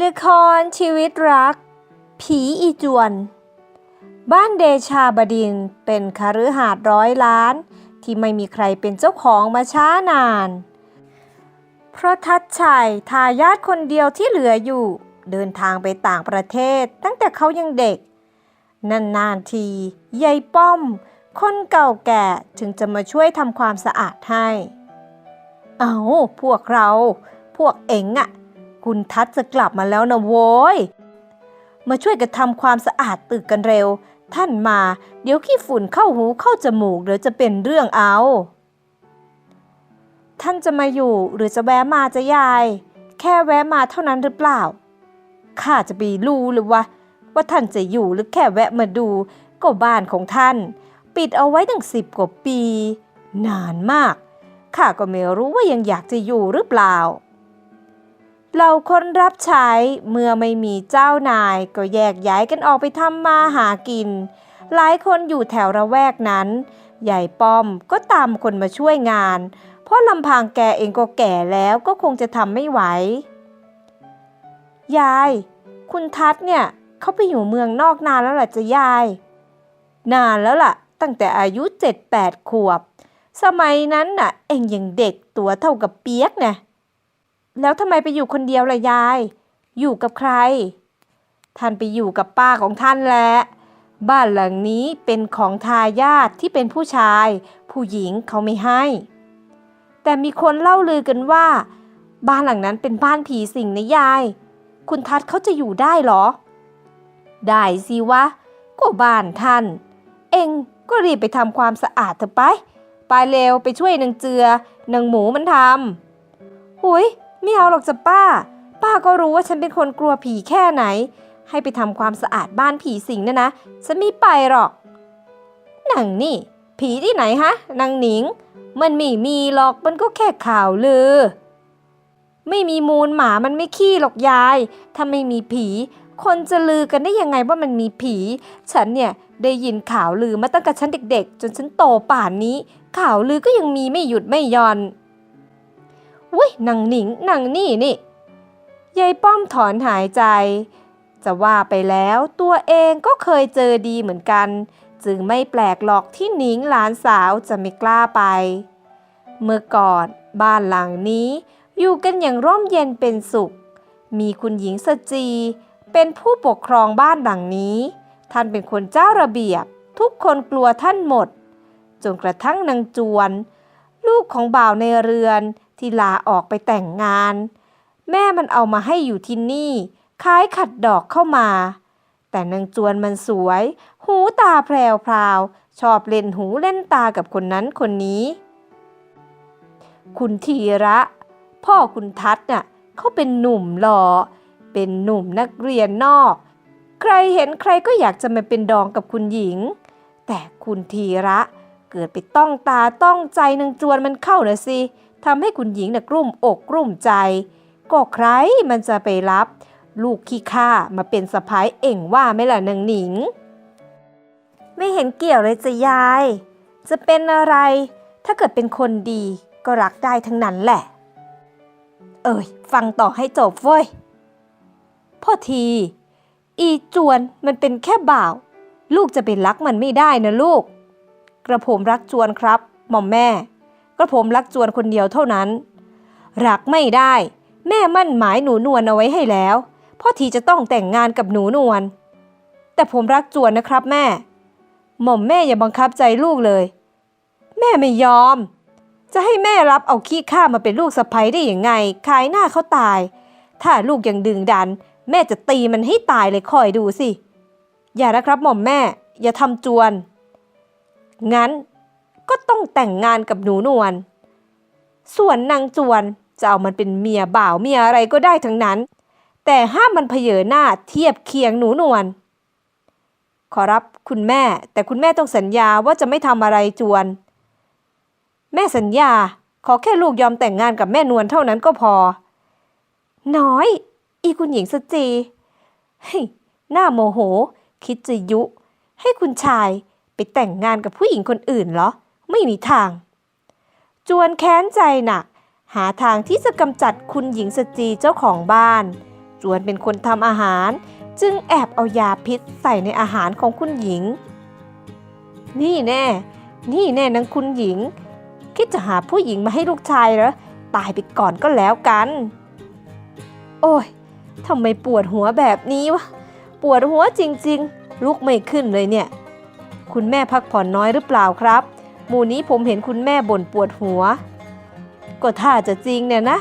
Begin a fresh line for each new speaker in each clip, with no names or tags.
ละครชีวิตรัก ผีอีจวน บ้านเดชาบดินเป็นคฤหาสน์ร้อยล้าน ที่ไม่มีใครเป็นเจ้าของมาช้านาน เพราะทัดชัยทายาทคนเดียวที่เหลืออยู่ เดินทางไปต่างประเทศตั้งแต่เขายังเด็ก นานๆทียายป้อม คนเก่าแก่ถึงจะมาช่วยทำความสะอาดให้ เอาพวกเรา พวกเอ็งอะ คุณทัศจะกลับมาแล้วนะโว้ย มาช่วยกันทำความสะอาดตึกกันเร็ว ท่านมา เดี๋ยวขี้ฝุ่นเข้าหูเข้าจมูกเดี๋ยวจะเป็นเรื่องเอา ท่านจะมาอยู่หรือจะแวะมาจะยาย แค่แวะมาเท่านั้นหรือเปล่า ข้าจะไปรู้หรือวะ ว่าท่านจะอยู่หรือแค่แวะมาดู ก็บ้านของท่าน ปิดเอาไว้ตั้งสิบกว่าปี นานมากข้าก็ไม่รู้ว่ายังอยากจะอยู่หรือเปล่า เราคนรับใช้เมื่อไม่มีเจ้านายก็แยกย้ายกันออกไปทำมาหากิน หลายคนอยู่แถวระแวกนั้น ใหญ่ป้อมก็ตามคนมาช่วยงาน เพราะลำพังแกเองก็แก่แล้วก็คงจะทำไม่ไหว ยาย คุณทัศเนี่ยเขาไปอยู่เมืองนอกนานแล้วล่ะจะยาย นานแล้วล่ะ ตั้งแต่อายุเจ็ดแปดขวบ สมัยนั้นน่ะ เองยังเด็กตัวเท่ากับเปียกนะ แล้วทำไมไปอยู่คนเดียวล่ะยาย อยู่กับใคร ท่านไปอยู่กับป้าของท่านแหละบ้านหลังนี้เป็นของทายาทที่เป็นผู้ชาย ผู้หญิงเขาไม่ให้ แต่มีคนเล่าลือกันว่า บ้านหลังนั้นเป็นบ้านผีสิงนะยาย คุณทัศน์เขาจะอยู่ได้เหรอ ได้สิวะ ก็บ้านท่าน เอ็งก็รีบไปทำความสะอาดเถอะไป ไปเร็วไปช่วยนางเจือนางหมูมันทำหุย ไม่เอาหรอกจ้ะป้า ป้าก็รู้ว่าฉันเป็นคนกลัวผีแค่ไหน ให้ไปทำความสะอาดบ้านผีสิงนะนะ ฉันไม่ไปหรอกนางนี่ ผีที่ไหนฮะนางหนิง มันไม่มีหรอก มันก็แค่ข่าวลือ ไม่มีมูลหมามันไม่ขี้หรอกยาย ถ้าไม่มีผี คนจะลือกันได้ยังไงว่ามันมีผี ฉันเนี่ยได้ยินข่าวลือมาตั้งแต่ฉันเด็กๆ จนฉันโตป่านนี้ ข่าวลือก็ยังมีไม่หยุดไม่หย่อน อุ้ยนางหนิงนางนี่นี่ยายป้อมถอนหายใจ จะว่าไปแล้วตัวเองก็เคยเจอดีเหมือนกัน จึงไม่แปลกหรอกที่หนิงหลานสาวจะไม่กล้าไป เมื่อก่อนบ้านหลังนี้ อยู่กันอย่างร่มเย็นเป็นสุข มีคุณหญิงสจี เป็นผู้ปกครองบ้านหลังนี้ ท่านเป็นคนเจ้าระเบียบ ทุกคนกลัวท่านหมดจนกระทั่งนางจวน ลูกของบ่าวในเรือน ที่ลาออกไปแต่งงาน แม่มันเอามาให้อยู่ที่นี่คล้ายขัดดอกเข้ามา แต่นางจวนมันสวย หูตาแพรวพราวๆชอบเล่นหูเล่นตากับคนนั้นคนนี้ คุณธีระ พ่อคุณทัศน์น่ะเขาเป็นหนุ่มหล่อเป็นหนุ่มนักเรียนนอก ใครเห็นใครก็อยากจะมาเป็นดองกับคุณหญิง แต่คุณธีระเกิดไปต้องตาต้องใจนางจวนมันเข้านะสิ ทำให้คุณหญิงน่ะกลุ่มอกกลุ่มใจ ก็ใครมันจะไปรับ ลูกขี้ข้ามาเป็นสะพ้ายเอ่งว่าไหม่ล่ะนางหนิง ไม่เห็นเกี่ยวเลยจะยาย จะเป็นอะไร ถ้าเกิดเป็นคนดีก็รักได้ทั้งนั้นแหละ เอ่ยฟังต่อให้จบเว้ยพ่อที อีจวนมันเป็นแค่บ่าว ลูกจะไปรักมันไม่ได้นะลูก กระผมรักจวนครับหม่อมแม่ กระผมรักจวนคนเดียวเท่านั้น รักไม่ได้ แม่มั่นหมายหนูนวลเอาไว้ให้แล้วพ่อทีจะต้องแต่งงานกับหนูนวลแต่ผมรักจวนนะครับแม่ หม่อมแม่อย่าบังคับใจลูกเลย แม่ไม่ยอม จะให้แม่รับเอาขี้ข้ามาเป็นลูกสะใภ้ได้ยังไงขายหน้าเขาตาย ถ้าลูกยังดึงดัน แม่จะตีมันให้ตายเลยคอยดูสิ อย่านะครับหม่อมแม่ อย่าทำจวน งั้น ก็ต้องแต่งงานกับหนูนวล ส่วนนางจวนจะเอามันเป็นเมียบ่าวเมียอะไรก็ได้ทั้งนั้น แต่ห้ามมันเพเยอหน้าเทียบเคียงหนูนวล ขอรับคุณแม่ แต่คุณแม่ต้องสัญญาว่าจะไม่ทำอะไรจวน แม่สัญญา ขอแค่ลูกยอมแต่งงานกับแม่นวลเท่านั้นก็พอ น้อย อีคุณหญิงสจีหน้าโมโห คิดจะยุ ให้คุณชายไปแต่งงานกับผู้หญิงคนอื่นเหรอ ไม่มีทาง จวนแค้นใจหนัก หาทางที่จะกำจัดคุณหญิงสจีเจ้าของบ้าน จวนเป็นคนทำอาหาร จึงแอบเอายาพิษใส่ในอาหารของคุณหญิง นี่แน่ นี่แน่นังคุณหญิง คิดจะหาผู้หญิงมาให้ลูกชายเหรอ ตายไปก่อนก็แล้วกัน โอ้ยทำไมปวดหัวแบบนี้วะ ปวดหัวจริง ๆ ลุกไม่ขึ้นเลยเนี่ย คุณแม่พักผ่อนน้อยหรือเปล่าครับ หมู่นี้ผมเห็นคุณแม่บ่นปวดหัว ก็ถ้าจะจริงเนี่ยนะ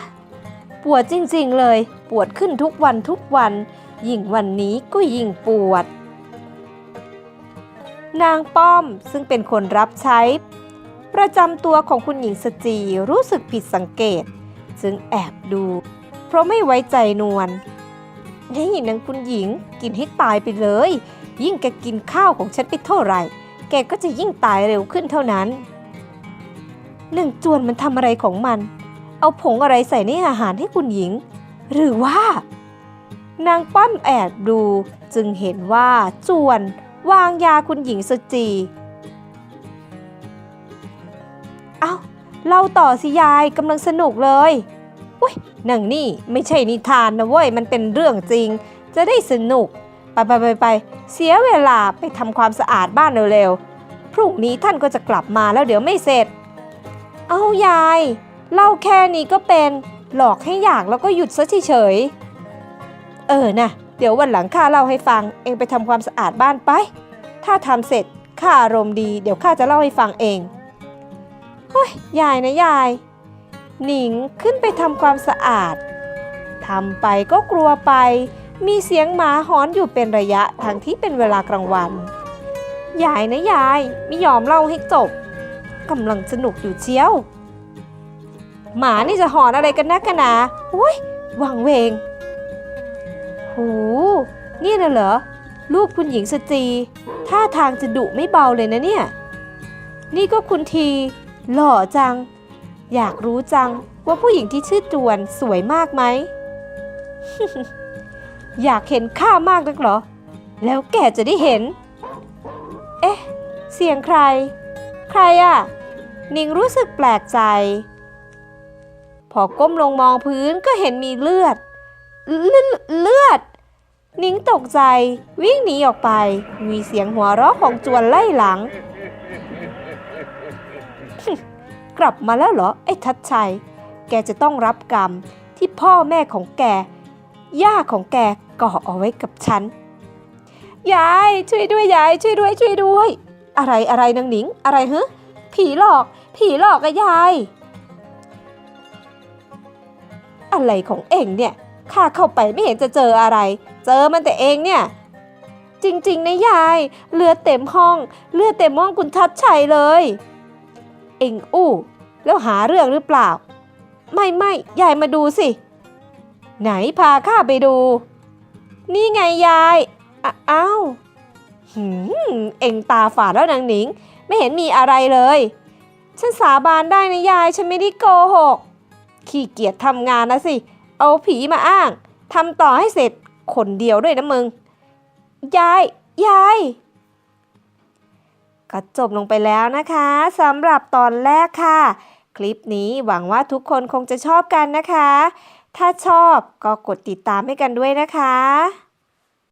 ปวดจริงๆเลย ปวดขึ้นทุกวันทุกวัน ยิ่งวันนี้ก็ยิ่งปวด นางป้อมซึ่งเป็นคนรับใช้ ประจำตัวของคุณหญิงสจีรู้สึกผิดสังเกต จึงแอบดู เพราะไม่ไว้ใจนวลนี่นางคุณหญิงกินให้ตายไปเลย ยิ่งแกกินข้าวของฉันไปเท่าไหร่ แกก็จะยิ่งตายเร็วขึ้นเท่านั้นนางจวนมันทำอะไรของมัน เอาผงอะไรใส่ในอาหารให้คุณหญิง หรือว่า นางป้อมแอบดูจึงเห็นว่าจวนวางยาคุณหญิงสจีเอา้าเล่าต่อสิยายกำลังสนุกเลยอุ้ยนังนี่ไม่ใช่นิทานนะเว้ยมันเป็นเรื่องจริง จะได้สนุก ไปไปไปไปเสียเวลาไปทำความสะอาดบ้านเร็วๆ พรุ่งนี้ท่านก็จะกลับมาแล้วเดี๋ยวไม่เสร็จ เอายาย เล่าแค่นี้ก็เป็นหลอกให้อยากแล้วก็หยุดซะเฉยๆ เออนะเดี๋ยววันหลังข้าเล่าให้ฟัง เองไปทำความสะอาดบ้านไป ถ้าทำเสร็จข้าอารมณ์ดี เดี๋ยวข้าจะเล่าให้ฟังเองเฮ้ยยายนะยาย หนิงขึ้นไปทำความสะอาดทำไปก็กลัวไป มีเสียงหมาหอนอยู่เป็นระยะทั้งที่เป็นเวลากลางวัน ยายนะยายไม่ยอมเล่าให้จบกำลังสนุกอยู่เชียว หมานี่จะหอนอะไรกันนักกันนาอุ้ยวังเวง หู นี่น่ะเหรอ ลูกคุณหญิงสจีท่าทางจะดุไม่เบาเลยนะเนี่ย นี่ก็คุณที หล่อจัง อยากรู้จังว่าผู้หญิงที่ชื่อจวนสวยมากไหม อยากเห็นข้ามากนักเหรอ แล้วแกจะได้เห็น เอ๊ะ เสียงใคร ใครอะ่ะ นิงรู้สึกแปลกใจ พอก้มลงมองพื้นก็เห็นมีเลือด เลือดเลือด นิงตกใจวิ่งหนีออกไป มีเสียงหัวเราะของจวนไล่หลัง กลับมาแล้วเหรอ ไอ้ทัดชัย แกจะต้องรับกรรมที่พ่อแม่ของแก ย่าของแกก่อเอาไว้กับฉัน ยายช่วยด้วยยายช่วยด้วยช่วยด้วย อะไรอะไรนางหนิง อะไรฮะผีหลอก ผีหลอกอะยาย อะไรของเองเนี่ยข้าเข้าไปไม่เห็นจะเจออะไร เจอมันแต่เองเนี่ย จริงๆนะยาย เลือดเต็มห้อง เลือดเต็มห้องคุณทัดชัยเลย เองอู้ แล้วหาเรื่องหรือเปล่า ไม่ไม่ยายมาดูสิ ไหนพาข้าไปดู นี่ไงยายอ้าวหืมเอ็งตาฝาดแล้วนางหนิง ไม่เห็นมีอะไรเลย ฉันสาบานได้นะยายฉันไม่ได้โกหก ขี้เกียจทำงานนะสิ เอาผีมาอ้างทำต่อให้เสร็จคนเดียวด้วยนะมึง ยาย ยายก็จบลงไปแล้วนะคะสำหรับตอนแรกค่ะ คลิปนี้หวังว่าทุกคนคงจะชอบกันนะคะ ถ้าชอบก็กดติดตามให้กันด้วยนะคะ